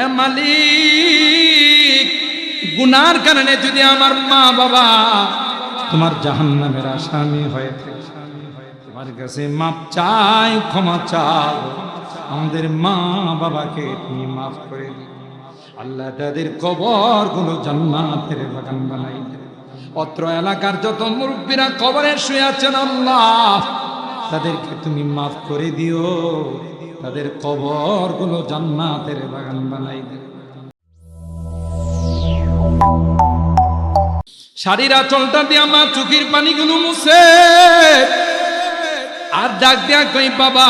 এ মালিক, গুনার কারণে যদি আমার মা বাবা তোমার জাহান্নামের আসামি হয়ে থাকে, তোমার কাছে মাপ চাই, ক্ষমা চাও, আমাদের মা বাবাকে তুমি মাফ করে দিও। আল্লাহ তাদের কবরগুলো জান্নাতের বাগান বানাই অত্র এলাকার যত মুরব্বীরা কবরে শুয়ে আছেন, আল্লাহ তাদেরকে তুমি মাফ করে দিও। তাদের কবরগুলো জান্নাতের বাগান বানাই দিও শাড়ির দিয়ে আমার চোখের পানিগুলো মুছে। আর ডাক দেয়া কই, বাবা,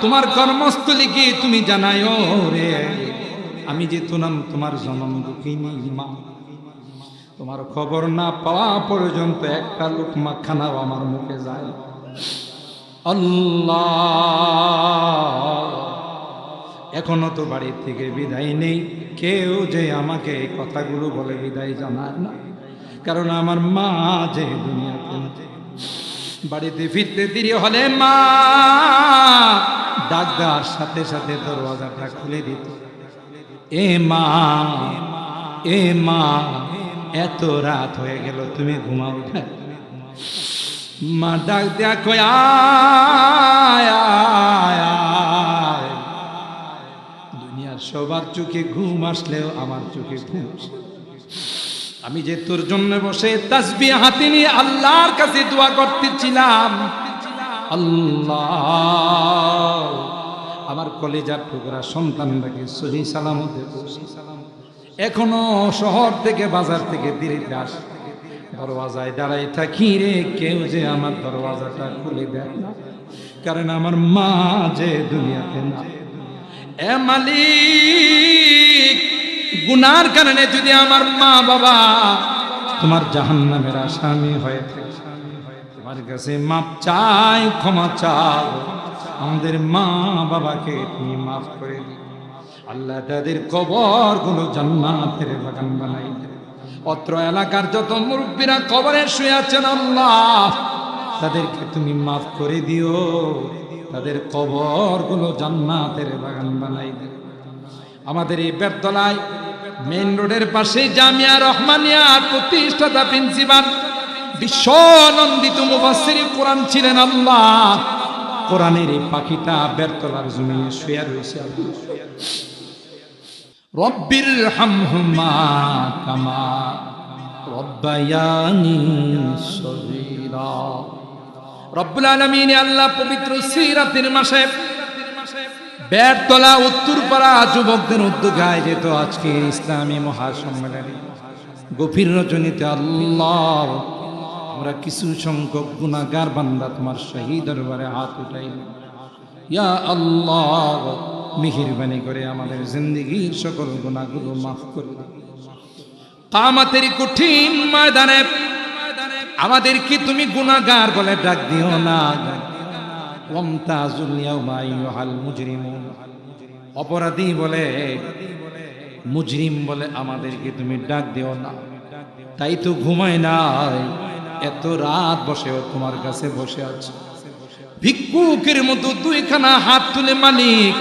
তোমার কর্মস্থলী কি তুমি জানায়ও রে? আমি যে তুনাম তোমার জনম দুঃখিনী মা। তোমার খবর না পাওয়া পর্যন্ত একটা লোকমা খানাও আমার মুখে যায় আল্লাহ। এখনও তো বাড়ির থেকে বিদায় নেই। কেউ যে আমাকে এই কথাগুলো বলে বিদায় জানায় না। কারণ আমার মা যে দুনিয়াতে। বাড়িতে ফিরতে দেরি হলে মা ডাক দেওয়ার সাথে সাথে দরওয়াজাটা খুলে দিত। এ মা এ মা, এত রাত হয়ে গেল, তুমি ঘুমাও মা ডাক দেয়া। দুনিয়ার সবার চোখে ঘুম আসলেও আমার চোখে ঘুম আমি যে তোর জন্য বসে তাসবি হাতে নিয়ে আল্লাহর কাছে দোয়া করতেছিলাম, আল্লাহ। আমার কলেজার টুকরা সন্তানটাকে সহি সালামতে এখনও শহর থেকে বাজার থেকে দিল্লিতে আস। দরওয়াজায় দাঁড়াই থাকি রে, কেউ যে আমার দরওয়াজাটা খুলে দেয় না। কারণ আমার মা যে দুনিয়াতে না। এ মালিক, গুনার কারণে যদি আমার মা বাবা তোমার জাহান্নামের আসামি হয়ে থাকে, তোমার কাছে মাপ চাই, ক্ষমা চাও, আমাদের মা বাবাকে তুমি মাফ করে দিও। আল্লাহ তাদের কবরগুলো জান্নাতের বাগান বানাই। অত্র এলাকার যত মুরব্বীরা কবরে শুয়ে আছেন আল্লাহ, তাদেরকে তুমি মাফ করে দিও। তাদের কবরগুলো জান্নাতের বাগান বানাই আমাদের এই বেতলায় মেইন রোডের পাশে জামিয়া রহমানিয়ার প্রতিষ্ঠাতা প্রিন্সিপাল বিশ্বনন্দিত মুবাসির কোরআন ছিলেন আল্লাহ। কোরআনের এই পাখিটা বেরতলার জমিনে শুয়ে রয়েছে আল্লাহ। রব্বির হামহুমা কামা রব্বায়ানি সগীরা। রব্বুল আলামিন আল্লাহ পবিত্র সিরাতের মাসে বেরতলা উত্তরপাড়া যুবকদের উদ্যোগে যেত আজকে ইসলামী মহাসম্মেলনে গভীর রজনীতে আল্লাহ আমরা কিছু সংখ্যক গুণাগার বান্দা তোমার শহীদ দরবারে হাত উঠাই ইয়া আল্লাহ মেহেরবানি করে আমাদের জিন্দগির সকল গুণাগুলো মাফ করে। কামাতের কঠিন ময়দানে আমাদের কি তুমি গুণাগার বলে ডাক দিও না। অপরাধী বলে মুজরিম বলে আমাদেরকে তুমি ডাক দিও না। তাই তো ঘুমায় নাই এত রাত বসেও তোমার কাছে বসে আছে। ভিক্ষুকের মতো দুইখানা হাত তুলে মালিক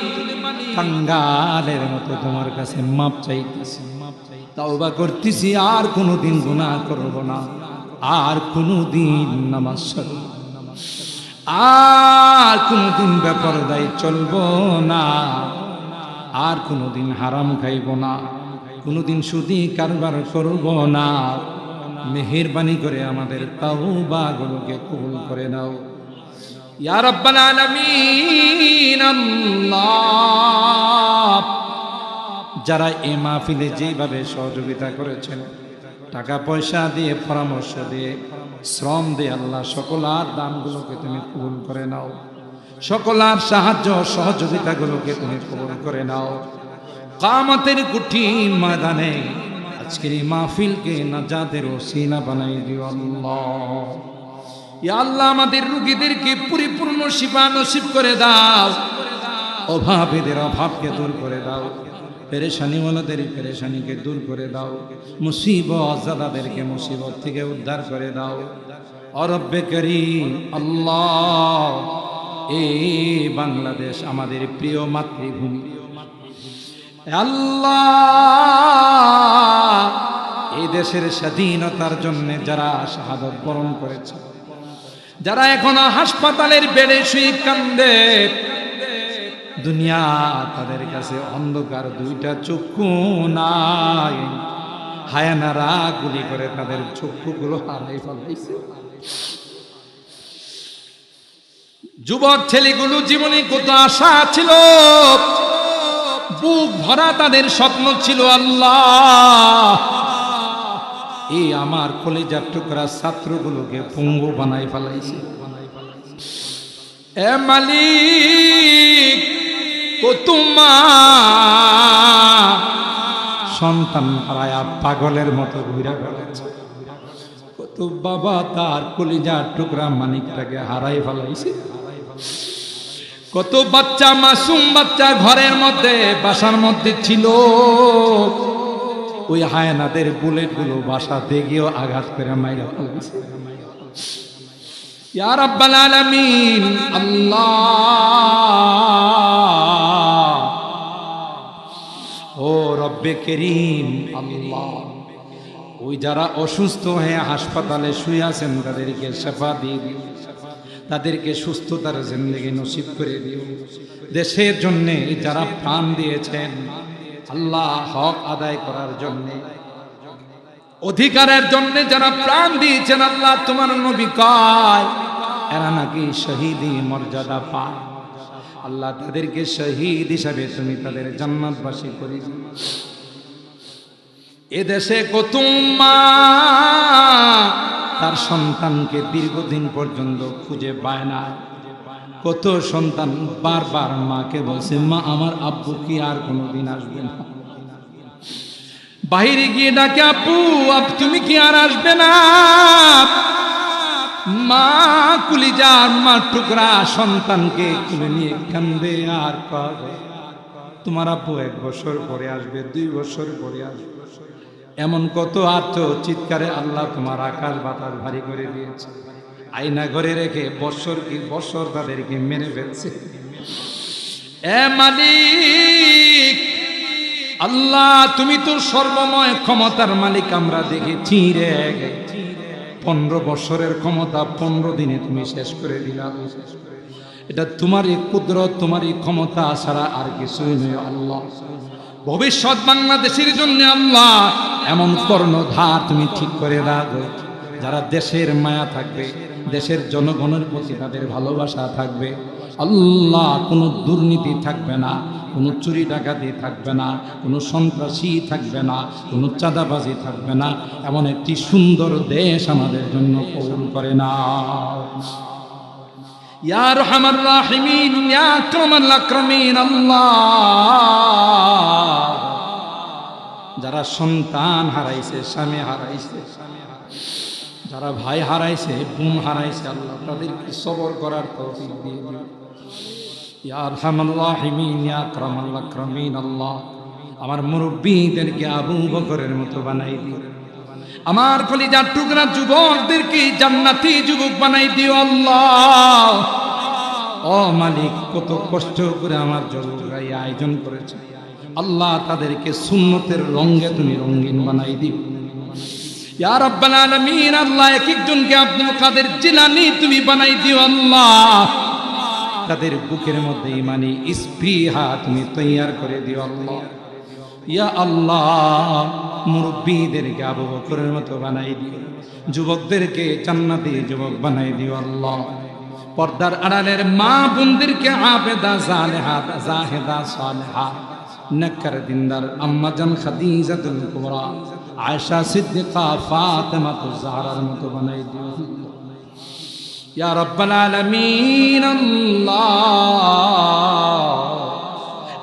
কাঙ্গালের মতো তোমার কাছে মাপ চাইতেছি তাওবা করতেছি, আর কোনোদিন গুনাহ করব না। আর কোনোদিন নামাজ ছাড়ব না। আর কোনোদিন বেপরদায় চলবো না। আর কোনোদিন হারাম খাইব না। কোনোদিন সুদি কারবার করব না। মেহেরবানি করে আমাদের তাওবা গুলোকে কবুল করে নাও। যারা এ মাহফিলে যেভাবে সহযোগিতা করেছেন টাকা পয়সা দিয়ে, পরামর্শ দিয়ে, শ্রম দিয়ে আল্লাহ সকলার দানগুলোকে তুমি কবুল করে নাও। সকলার সাহায্য সহযোগিতাগুলোকে তুমি কবুল করে নাও। কামতের কঠিন ময়দানে আজকের এই মাহফিলকে নাজাদের ওসিলা বানাই দিও আল্লাহ। আল্লাহ, আমাদের রুগীদেরকে পরিপূর্ণ শিফা নসিব করে দাও। অভাবীদের অভাবকে দূর করে দাও। পেরেশানিওয়ালাদের পেরেশানিকে দূর করে দাও। মুসিবত জাদাদেরকে মুসিবত থেকে উদ্ধার করে দাও। অরব্বে করি আল্লাহ এই বাংলাদেশ আমাদের প্রিয় মাতৃভূমি। আল্লাহ এই দেশের স্বাধীনতার জন্য যারা শাহাদত বরণ করেছে যারা এখনও হাসপাতালের বেড়ে শুয়ে কান্দে, দুনিয়া তাদের কাছে অন্ধকার, দুইটা চক্ষু নাই। হায়ানারা গুলি করে তাদের চক্ষুগুলো হারাই ফেলাইছে। যুবক ছেলেগুলো জীবনে কত আশা ছিল, বুক ভরা তাদের স্বপ্ন ছিল আল্লাহ। এই আমার কলেজার টুকরা ছাত্রগুলোকে পঙ্গু বানাই ফেলাইছে। এ মালিক, ও সন্তান হারায়া পাগলের মতো ঘুরে বেড়াচ্ছে কত বাবা তার কলিজার টুকরা মানিকটাকে হারাই ফেলাইছে। কত বাচ্চা মাসুম বাচ্চা ঘরের মধ্যে, বাসার মধ্যে ছিল। ওই হায়নাদের বুলেটগুলো বাসাতে গিয়েও আঘাত করে মাইরা ইয়া রাব্বাল আলামিন, আল্লাহ। ও রব্বে করিম ওই যারা অসুস্থ হয়ে হাসপাতালে শুয়ে আছেন, তাদেরকে সেবা দিয়ে দিও। তাদেরকে সুস্থতার জিন্দগি নসিব করে দিও। দেশের জন্যে যারা প্রাণ দিয়েছেন আল্লাহ হক আদায় করার জন্যে। অধিকারের জন্য যারা প্রাণ দিয়েছেন আল্লাহ, তোমার নবী কয়, এরা নাকি শহীদি মর্যাদা পায়। আল্লাহ তাদেরকে শহীদ হিসাবে তুমি তাদের জান্নাতবাসী করে এদেশে কত তার সন্তানকে দীর্ঘদিন পর্যন্ত খুঁজে পায় না। কত সন্তান বারবার মাকে বলছে, মা, আমার আব্বু কি আর কোনোদিন আসবে না? বাহিরে গিয়ে ডাকে আপু আপ তুমি কি আর আসবে না? মা কুলিজার মা টুকরা সন্তানকে তুলে নিয়ে কান্দে, আর কাঁদে তোমার আপু এক বছর পরে আসবে, দুই বছর পরে আসবে। এমন কত আত্ম চিৎকারে আল্লাহ তোমার আকাশ বাতাস ভারী করে দিয়েছে। আয়না ঘরে রেখে বছর কি বছর তাদেরকে মেরে ফেলছে। এ মালিক, আল্লাহ, তুমি তো সর্বময় ক্ষমতার মালিক, আমরা দেখেছি রে। পনেরো বছরের ক্ষমতা পনেরো দিনে তুমি শেষ করে দিলা। এটা তোমারই কুদরত, তোমারই ক্ষমতা ছাড়া আর কিছুই নয় আল্লাহ। ভবিষ্যৎ বাংলাদেশের জন্য আল্লাহ, এমন কর্ণধার তুমি ঠিক করে রাখো যারা দেশের মায়া থাকবে দেশের জনগণের প্রতি তাদের ভালোবাসা থাকবে। আল্লাহ কোনো দুর্নীতি থাকবে না, কোনো চুরি ডাকাতি থাকবে না, কোনো সন্ত্রাসী থাকবে না, কোনো চাঁদাবাজি থাকবে না। এমন একটি সুন্দর দেশ আমাদের জন্য কবুল করে না ইয়া রহমান রাহিমিন, ইয়া আকরামাল আকরামিন, আল্লাহ। যারা সন্তান হারাইছে, স্বামী হারাইছে। যারা ভাই হারাইছে, বোন হারাইছে, আল্লাহ তাদেরকে সবর করার তৌফিক দিয়ে দিও। ইয়া আরহামার রাহিমিন ইয়া আকরামাল আকরামিন, আল্লাহ আমার মুরব্বীদেরকে আবু বকরের মতো বানাই দিও। আমার কলিজার টুকরা যুবকদেরকে জান্নাতি যুবক বানাই দিও, আল্লাহ। ও মালিক, কত কষ্ট করে আমার যুবকরা আয়োজন করেছে। আল্লাহ তাদেরকে সুন্নতের রঙে তুমি রঙিন বানাই দিও। ইয়া রাব্বাল আলামিন আল্লাহ এক একজনকে আব্দুল কাদের জিলানি তুমি বানাই দিও আল্লাহ। তাদের বুকের মধ্যে ইমানি স্পৃহা তুমি তৈয়ার করে দিও আল্লাহ। ইয়া আল্লাহ মুরব্বীদেরকে আবু বকরের মতো বানাই দিও যুবকদেরকে জান্নাতি যুবক বানাই দিও আল্লাহ। পর্দার আড়ালের মা বোনদেরকে আবেদা জালেহা জাহেদা সালেহা। নক্কর দিনদার আম্মা জান খাদিজাতুল কুবরা। আয়েশা সিদ্দিকা ফাতেমাতুজ জাহরার মতো বানাই দিও। ইয়া রাব্বাল আলামিন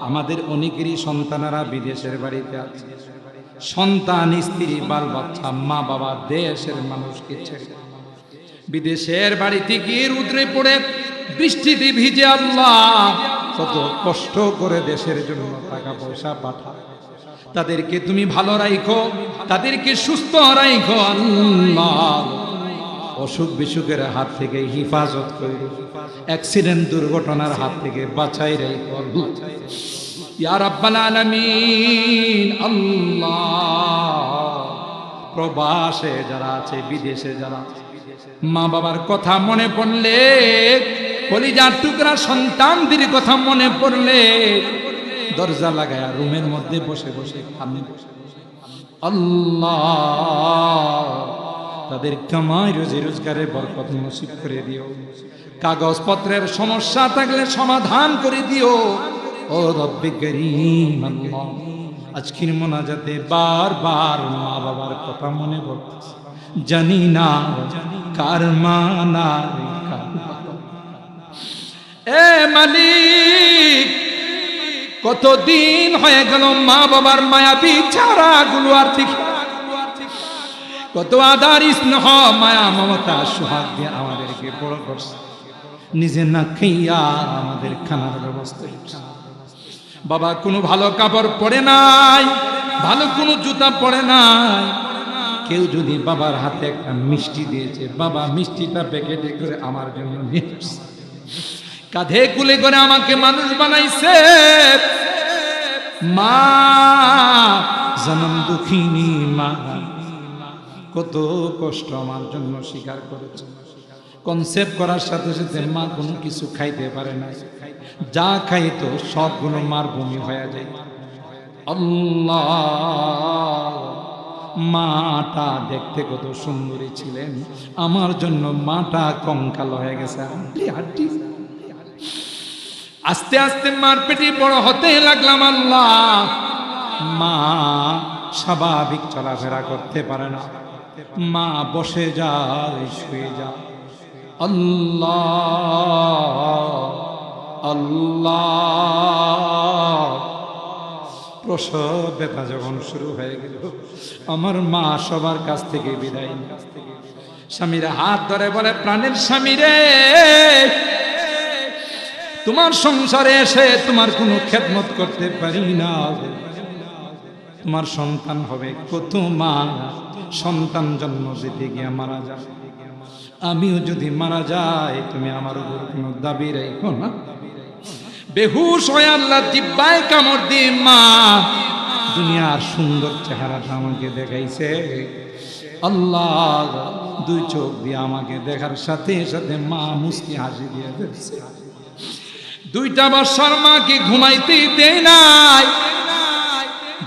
আমাদের অনেকেরই সন্তানেরা বিদেশের বাড়িতে আছে। সন্তান, স্ত্রী বাল বাচ্চা মা বাবা দেশের মানুষকে ছেড়ে বিদেশের বাড়িতে গিয়ে রুদ্রে পড়ে বৃষ্টিতে ভিজে আল্লাহ কত কষ্ট করে দেশের জন্য টাকা পয়সা পাঠা তাদেরকে তুমি ভালো রাইখো তাদেরকে সুস্থ আল্লাহ। অসুখ বিসুখের হাত থেকে হিফাজত করে অ্যাক্সিডেন্ট দুর্ঘটনার হাত থেকে বাঁচাই রেখো ইয়া আলামিন আল্লাহ। প্রবাসে যারা আছে বিদেশে যারা আছে, মা বাবার কথা মনে পড়লে কলিজার টুকরা সন্তানদের কথা মনে পড়লে দরজা লাগায় রুমের মধ্যে বসে বসে আমি আল্লাহ, তাদের কামাই রোজি রোজগারের বরকত নসিব করে দিও। কাগজপত্রের সমস্যা থাকলে সমাধান করে দিও। ও রব্বে করিম আজকের মোনাজাতে বারবার মা বাবার কথা মনে পড়তেছে। জানি না কার মা না এ মালিক কতদিন হয়ে গেল মা বাবার মায়াবী ছাড়া গুলো আর কত আদার স্নেহ, মায়া, মমতা সোহাগ দিয়ে আমাদেরকে বড় করছে নিজে না খাইয়া আমাদের খানার ব্যবস্থা। বাবা, কোনো ভালো কাপড় পরে নাই, ভালো কোনো জুতা পরে নাই কেউ যদি বাবার হাতে একটা মিষ্টি দিয়েছে, বাবা মিষ্টিটা প্যাকেটে করে আমার জন্য নিয়ে। কাঁধে কুলে করে আমাকে মানুষ বানাইছে। মা, জনম দুঃখিনী মা, কত কষ্ট আমার জন্য স্বীকার করেছে। কনসেপ্ট করার সাথে সাথে মা কোনো কিছু খাইতে পারে না। যা খাইতো সবগুলো মার ভূমি হয়ে যায়। আল্লাহ, মাটা দেখতে কত সুন্দরী ছিলেন। আমার জন্য মাটা কঙ্কাল হয়ে গেছে। হাড্ডি আস্তে আস্তে মার পেটে বড় হতে লাগলাম আল্লাহ। মা স্বাভাবিক চলাফেরা করতে পারে না। মা বসে যায়, শুয়ে যায়। আল্লাহ আল্লাহ। প্রসব ব্যথা যখন শুরু হয়ে গেল, আমার মা সবার কাছ থেকে বিদায়। স্বামীর হাত ধরে বলে, প্রাণের স্বামী রে তোমার সংসারে এসে তোমার কোনো খেদমত করতে পারি না। তোমার সন্তান হবে কত মা, সন্তান জন্ম দিতে গিয়ে মারা যায় আমিও যদি মারা যাই, তুমি আমার উপর কোনো দাবি রেখো না। বেহুশ হয়ে আল্লাহ, জিব্বায় কামড় দিয়ে মা, দুনিয়ার সুন্দর চেহারাটা আমাকে দেখাইছে। আল্লাহ, দুই চোখ দিয়ে আমাকে দেখার সাথে সাথে মা মুস্কি হাসি দিয়ে দিচ্ছে দুইটা বছর মাকে ঘুমাইতে দেয় নাই।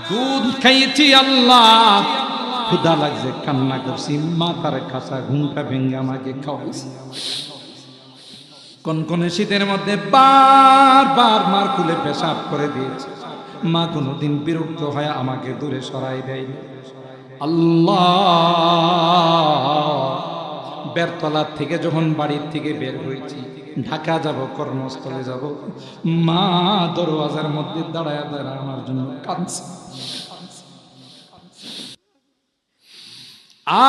দুধ খাইয়েছি আল্লাহ। ক্ষুদা লাগছে, কান্না করছি। মাথার খাসা ঘুমটা ভেঙে আমাকে খাওয়াইছে। কনকনে শীতের মধ্যে বারবার মার কুলে পেশাব করে দিয়েছে। মা কোনোদিন বিরক্ত হয়ে আমাকে দূরে সরাই দেয় আল্লাহ বেরতলার থেকে যখন বাড়ির থেকে বের হয়েছি ঢাকা যাব, কর্মস্থলে যাব। মা দরওয়াজার মধ্যে দাঁড়ায় দাঁড়ায় আমার জন্য কাঁদছে। আর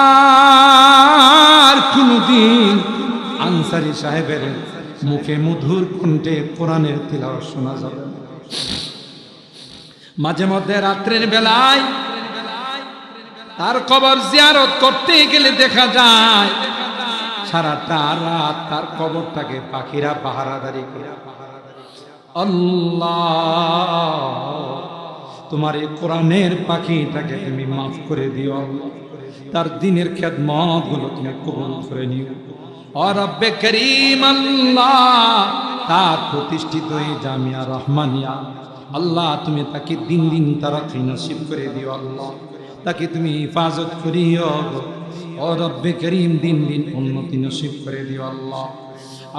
কোনদিন আনসারি সাহেবের মুখে মধুর কণ্ঠে কোরআনের তিলাও শোনা যাবে মাঝে মধ্যে রাত্রের বেলায় তার কবর জিয়ারত করতে গেলে দেখা যায় সারাটা রাত তার কবরটাকে পাখিরা পাহারাদারি করে। আল্লাহ, তোমার এই কোরআনের পাখিটাকে তুমি মাফ করে দিও তার দিনের খেদমতগুলো তুমি কবুল করে নিও। তার প্রতিষ্ঠিত জামিয়া রহমানিয়া, আল্লাহ, তুমি তাকে দিন দিন তারা নসিব করে দিও আল্লাহ। তাকে তুমি হিফাজত করিও। দিন করে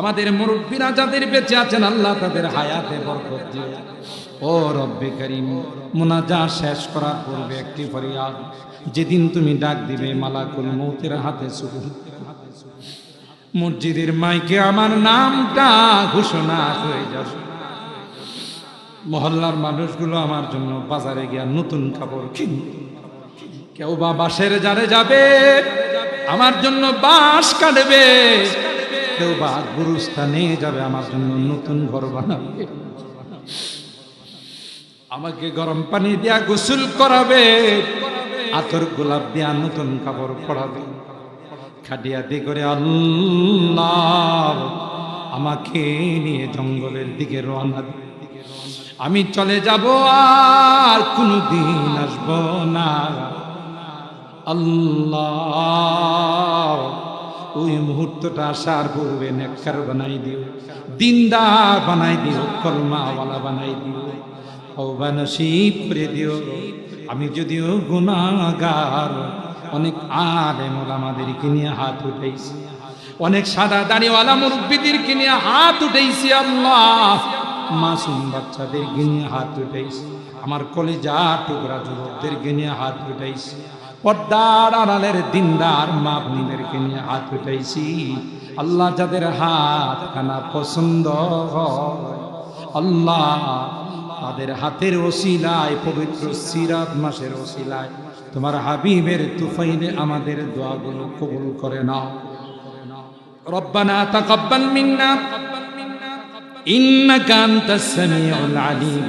আমাদের মুরব্বীরা যাদের বেঁচে আছেন, আল্লাহ তাদের হায়াতে বরকত দিও। ও রব্বে করিম মুনাজা শেষ করার পূর্বে একটি ফরিয়াদ, যেদিন তুমি ডাক দিবে, মালাকুল মৌতের হাতে শুরু মসজিদের মাইকে আমার নামটা ঘোষণা হয়ে যাবে। মহল্লার মানুষগুলো আমার জন্য বাজারে গিয়া নতুন কাপড় কিনবে কেউ বা বাসের জারে যাবে আমার জন্য বাঁশ কাটবে কেউ বা গুরুস্থানে যাবে, আমার জন্য নতুন ঘর বানাবে। আমাকে গরম পানি দিয়া গোসল করাবে, আতর গোলাপ দিয়া নতুন কাপড় পরাবে। খাটিয়া দিয়ে করে আল্লাহ আমাকে নিয়ে জঙ্গলের দিকে রওনা। আমি চলে যাব আর কোনদিন আসব না। আল্লাহ, ওই মুহূর্তটা আসার পূর্বে নেককার বানাই দিও, দিনদার বানাই দিও কলমাওয়ালা বানাই দিও হবা নসিব করে দিও। আমি যদিও গুণাগার অনেক আলেম আমাদেরকে নিয়ে হাত উঠেছি অনেক সাদা দাড়িওয়ালা মুরব্বীদেরকে নিয়ে হাত উঠেছি আল্লাহ, মাসুম বাচ্চাদেরকে নিয়ে হাত উঠেছি আমার কলেজা টুকরা যুবকদেরকে নিয়ে হাত উঠাইছি পর্দার আড়ালের দিনদার মা বোনদেরকে নিয়ে হাত উঠাইছি। আল্লাহ যাদের হাত খানা পছন্দ আল্লাহ তাদের হাতের ওসিলায়, পবিত্র সিরাত মাসের ওসিলায় তোমার হাবিবের তুফাইনে আমাদের দোয়াগুলো কবুল করে নাও। রব্বানা তাকাব্বাল মিন্না, ইন্নাকা আনতাস সামিউল আলিম।